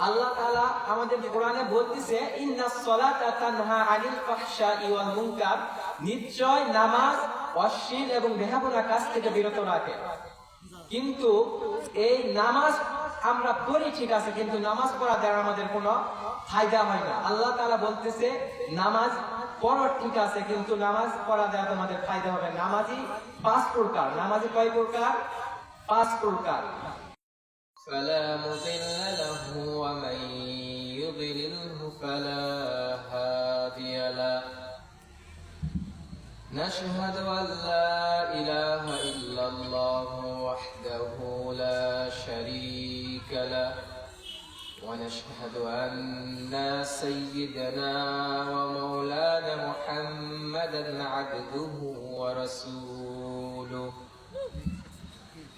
আল্লাহ তাআলা আমাদের কোরআনে বলতেছে ইন্নাস সালাতা তানহা আনিল ফাহশাই ওয়াল মুনকার। নিশ্চয় নামাজ অশ্লীল এবং বেহাপনা কাজ থেকে বিরত রাখে। কিন্তু এই নামাজ আমরা পড়ি ঠিক আছে, কিন্তু নামাজ পড়া দ্বারা আমাদের কোনো ফায়দা হয় না। আল্লাহ তাআলা বলতেছে, নামাজ পড়ো ঠিক আছে, কিন্তু নামাজ পড়া দ্বারা তোমাদের ফায়দা হবে না। নামাজই পাঁচ প্রকার। নামাজই কয় প্রকার? পাঁচ প্রকার। فلا مضل له ومن يضلله فلا هادي له. نشهد أن لا إله إلا الله وحده لا شريك له. ونشهد أن سيدنا ومولانا محمدا عبده ورسوله.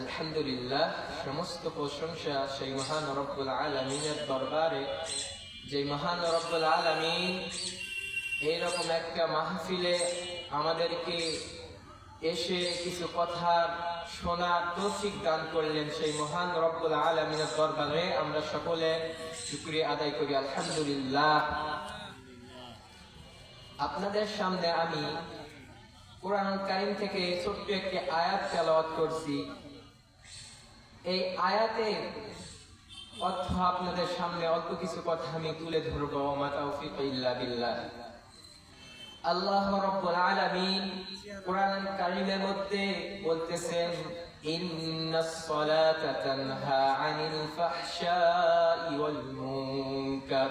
আলহামদুলিল্লাহ, সমস্ত প্রশংসা সেই মহান রব্বুল আলমিনের দরবারে। যে মহান রব্বুল আলমিন এইরকম একটা মাহফিলে আমাদেরকে এসে কিছু কথা শোনার তৌফিক দান করলেন সেই মহান রব্বুল আলমিনের দরবারে। আমরা সকলে শুক্রিয়া আদায় করি, আলহামদুলিল্লাহ। আপনাদের সামনে আমি কোরআন কারিম থেকে ছোট্ট একটি আয়াত তেলাওয়াত করছি। এই আয়াতের অর্থ আপনাদের সামনে অল্প কিছু কথা আমি তুলে ধরবো বিল্লাহ। আল্লাহ রাব্বুল আলামিন কোরআন কারীমের মধ্যে বলতেছেন ইন্নাস সালাতা তানহা আনিল ফাহশাই ওয়াল মুনকার।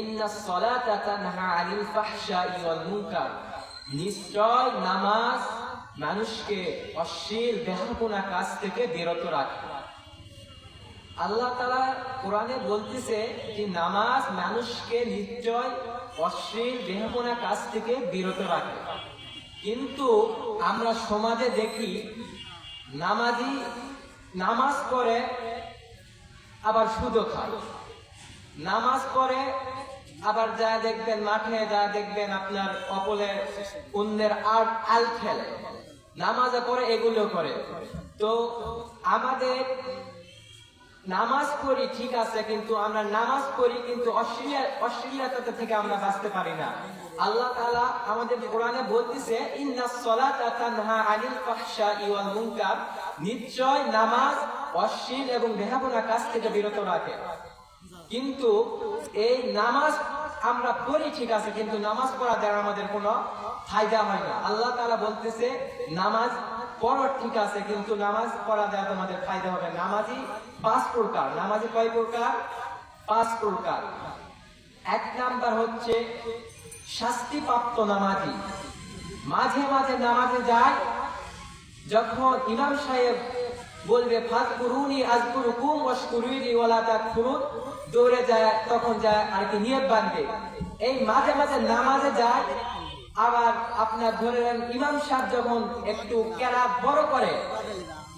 ইন্নাস সালাতা তানহা আনিল ফাহশাই ওয়াল মুনকার। নিশ্চয় নামাজ মানুষকে অশ্লীল দেহাপনা কাজ থেকে বিরত রাখে। আল্লাহ তালা কোরআনে বলতেছে যে, নামাজ মানুষকে নিশ্চয় অশ্লীল দেহপনা কাজ থেকে বিরত রাখে। কিন্তু আমরা সমাজে দেখি, নামাজি নামাজ পড়ে, আবার সুদও খায়। নামাজ পড়ে, আবার যা দেখবেন, মাঠে যা দেখবেন, আপনার অপলের অন্যের আর আল খেলে। নামাজে পড়ে, এগুলো করে। তো আমাদের নামাজ পড়ি ঠিক আছে, কিন্তু আমরা নামাজ পড়ি, কিন্তু অশ্লীল- অশ্লীলতা থেকে আমরা বাঁচতে পারি না। আল্লাহ তাআলা আমাদের কোরআনে বলতেছে নিশ্চয় নামাজ অশ্লীল এবং বেহাপনা কাজ থেকে বিরত রাখে। কিন্তু এই নামাজ আমরা পড়ি ঠিক আছে, কিন্তু নামাজ পড়া দ্বারা আমাদের কোনো ফায়দা হয় না। আল্লাহ তাআলা বলতেছে, নামাজ পড়ো ঠিক আছে, কিন্তু নামাজ পড়া দ্বারা তোমাদের ফায়দা হবে। নামাজি পাঁচ প্রকার। নামাজি কয় প্রকার? পাঁচ প্রকার। এক নাম্বার হচ্ছে শাস্তিপ্রাপ্ত নামাজি। মাঝে মাঝে নামাজে যায়, যখন ইমাম সাহেব বলবে ফাত কুরুনি আজকুরু কুম ওয়াশকুরুনি ওয়ালা তাকফুরুন। দৌড়ে যায়, তখন যায়, আর কি নিয়ত বাঁধবে। এই মাঝে মাঝে নামাজে যায়, আবার আপনার ধরে ইমাম সাহেব যখন একটু কেরাত বড় করে,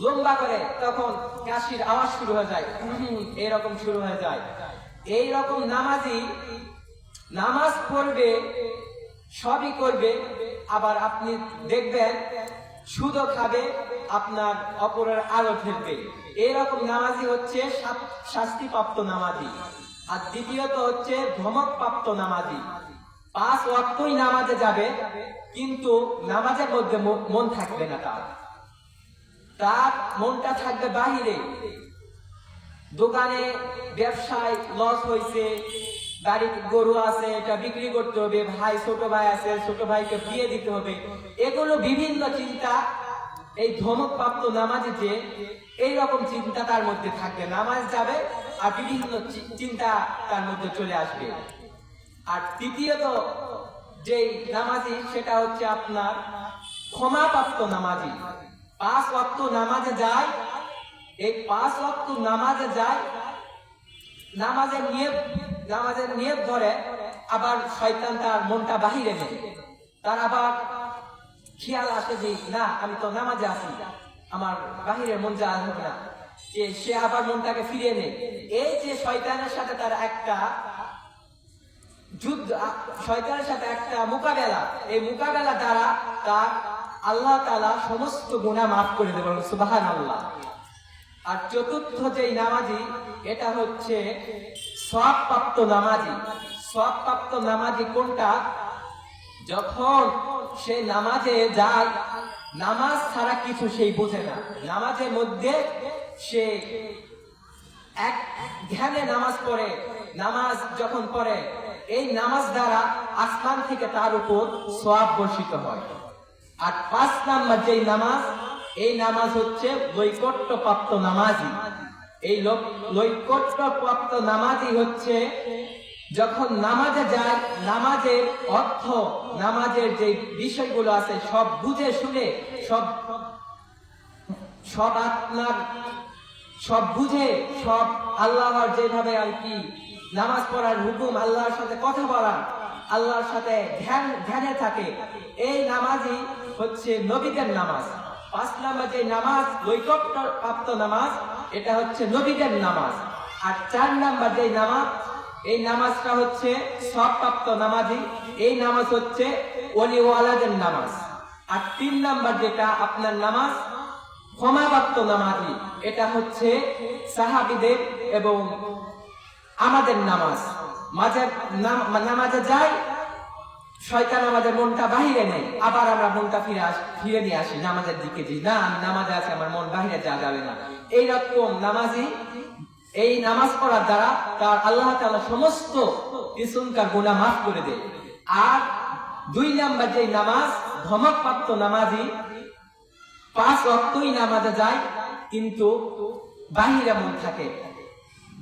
লম্বা করে, তখন কাশির আওয়াজ শুরু হয়ে যায় এরকম শুরু হয়ে যায়। এই রকম নামাজি নামাজ পড়বে, সবই করবে, আবার আপনি দেখবেন সুদও খাবে, আপনার অপরের আলো ফেলবে। এরকম নামাজি হচ্ছে শাস্তিপ্রাপ্ত নামাজি। আর দ্বিতীয়ত হচ্ছে ধমকপ্রাপ্ত নামাজি। পাঁচ ওয়াক্তই নামাজে যাবে, কিন্তু নামাজের মধ্যে মন থাকবে না তার। তার মনটা থাকবে বাহিরে। দোকানে ব্যবসায় লস হয়েছে বাড়িতে গরু আছে, এটা বিক্রি করতে হবে, ভাই, ছোট ভাই আছে, ছোট ভাইকে বিয়ে দিতে হবে। এগুলো বিভিন্ন চিন্তা, এই ধমকপ্রাপ্ত নামাজে যে এইরকম চিন্তা তার মধ্যে থাকবে। নামাজ যাবে আর বিভিন্ন চিন্তা তার মধ্যে চলে আসবে। আর তৃতীয়ত যে নামাজি, সেটা হচ্ছে আপনার ক্ষমাপ্রাপ্ত নামাজি। পাঁচ ওয়াক্ত নামাজে যায়, এই পাঁচ ওয়াক্ত নামাজে যায়, নামাজের নিয়ত নামাজের নিয়ত ধরে আবার শয়তান তার মনটা বাহিরে নেয়। তার আবার খেয়াল আসে যে, না, আমি তো নামাজে আছি। আমার বাহিরের মন যা হবে না। যে সে আবার মনটাকে ফিরিয়ে নেয়। এই যে শয়তানের সাথে তার একটা যুদ্ধ শয়তানের সাথে একটা মোকাবেলা, এই মোকাবেলা দ্বারা তার আল্লাহ তাআলা সমস্ত গুণা মাফ করে দেবেন সুবাহান আল্লাহ আর চতুর্থ যেই নামাজি, এটা হচ্ছে সবপ্রাপ্ত নামাজি সবপ্রাপ্ত নামাজি কোনটা? যখন সে নামাজে যায়, নামাজ ছাড়া কিছু সেই বোঝে না। নামাজের মধ্যে সে এক ধ্যানে নামাজ পড়ে, নামাজ যখন পড়ে, এই নামাজ দ্বারা আসমান থেকে তার উপর সওয়াব বর্ষিত হয়। আর পাঁচ নাম্বার যেই নামাজ, এই নামাজ হচ্ছে লৈকট্য প্রাপ্ত নামাজি। এই লৈকট্য প্রাপ্ত নামাজি হচ্ছে যখন নামাজে যায়, নামাজের অর্থ, নামাজের যে বিষয়গুলো আছে, সব বুঝে শুনে, সব সব আপনার সব বুঝে, সব আল্লাহর যেভাবে আর কি নামাজ পড়ার হুকুম, আল্লাহর সাথে কথা বলা আল্লাহর সাথে ধ্যান, ধ্যানে থাকে। এই নামাজই হচ্ছে নবীদের নামাজ। পাঁচ নাম্বার যে নামাজ লৈকট্য প্রাপ্ত নামাজ এটা হচ্ছে নবীদের নামাজ। আর চার নাম্বার যে নামাজ, এই নামাজটা হচ্ছে সব প্রাপ্ত নামাজি, এই নামাজ হচ্ছে অলিওয়ালাদের নামাজ। আর তিন নাম্বার যেটা আপনার নামাজ, ক্ষমাপ্রাপ্ত নামাজি, এটা হচ্ছে সাহাবিদের এবং আমাদের নামাজ। মাঝে নাম- নামাজে যাই শয়তান আমাদের মনটা বাহিরে নেই আবার আমরা মনটা ফিরে আস ফিরে নিয়ে আসি, নামাজের দিকে যে, না আমি নামাজে আছি, আমার মন বাহিরে যাওয়া যাবে না। এইরকম নামাজি, এই নামাজ পড়ার দ্বারা তার আল্লাহ তাআলা সমস্ত কিসুমকার গুনাহ মাফ করে দেয়। আর দুই নাম্বার যে নামাজ, ধমকপ্রাপ্ত নামাজি, পাঁচ অক্টই নামাজে যায়, কিন্তু বাহিরে মন থাকে।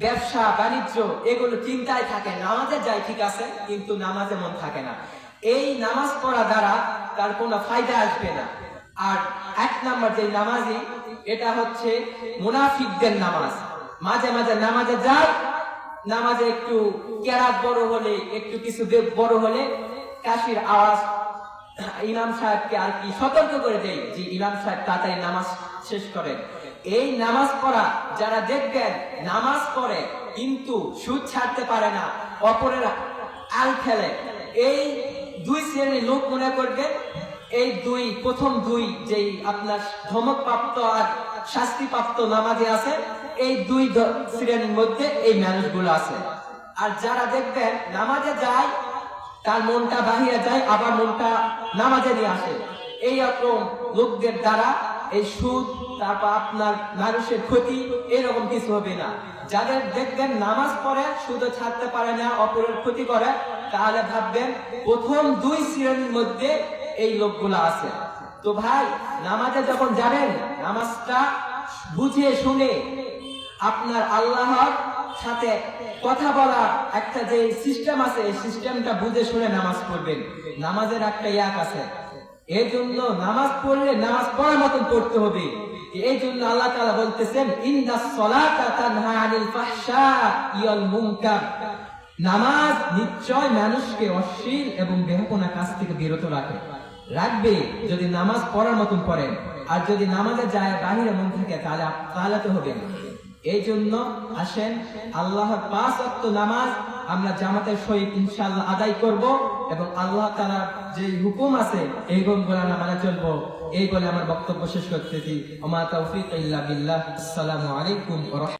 ব্যবসা, বাণিজ্য, এগুলো চিন্তায় থাকে। নামাজে যায় ঠিক আছে, কিন্তু নামাজে মন থাকে না। এই নামাজ পড়া দ্বারা তার কোনো ফায়দা আসবে না। আর এক নাম্বার যে নামাজি, এটা হচ্ছে মুনাফিকদের নামাজ। মাঝে মাঝে নামাজে যায়, নামাজে একটু কেরাত বড় হলে, একটু কিছু দে- বড় হলে কাশির আওয়াজ, ইমাম সাহেবকে আর কি সতর্ক করে দেয় যে ইমাম সাহেব তাড়াতাড়ি নামাজ শেষ করেন। এই নামাজ পড়া যারা দেখবেন, নামাজ পড়ে কিন্তু সুদ ছাড়তে পারে না, অপরের আল খেলে এই দুই শ্রেণির লোক মনে করবেন এই দুই, প্রথম দুই যেই আপনার ধমকপ্রাপ্ত আর শাস্তিপ্রাপ্ত নামাজে আছে, এই দুই শ্রেণির মধ্যে এই মানুষগুলো আছে। আর যারা দেখবেন নামাজে যায়, তার মনটা বাহিরে যায়, আবার মনটা নামাজে নিয়ে আসে। এই রকম লোকদের দ্বারা এই সুদ তারপর আপনার মানুষের ক্ষতি এরকম কিছু হবে না। যাদের দেখবেন নামাজ পড়ে, শুধু ছাড়তে পারে না, অপরের ক্ষতি করে, তাহলে ভাববেন প্রথম দুই শ্রেণির মধ্যে এই লোকগুলো আছে। তো ভাই, নামাজে যখন যাবেন, নামাজটা বুঝিয়ে শুনে আপনার আল্লাহর সাথে কথা বলার একটা যে সিস্টেম আছে, এই সিস্টেমটা বুঝে শুনে নামাজ পড়বেন। নামাজের একটা ইয়াক আছে। এই জন্য নামাজ পড়লে নামাজ পড়ার মতন পড়তে হবে। এই জন্য আল্লাহ তাআলা বলতেছেন নামাজ নিশ্চয় মানুষকে অশ্লীল এবং কাজ থেকে বিরত রাখে। রাখবে যদি নামাজ পড়ার মতন পড়েন আর যদি নামাজে যায় বাহিরে মন থাকে, তাহলে তাহলে হবে না। এই জন্য আসেন আল্লাহর পাঁচ অক্ত নামাজ আমরা জামাতের সহিত ইনশাল্লাহ আদায় করব এবং আল্লাহ তাআলার যে হুকুম আছে, এই হুকুমগুলো আমরা মানা চলবো। এই বলে আমার বক্তব্য শেষ করতেছি। ওমা তৌফিক ইল্লা বিল্লাহ। আসসালামু আলাইকুম ওয়া রাহমাতুল্লাহ।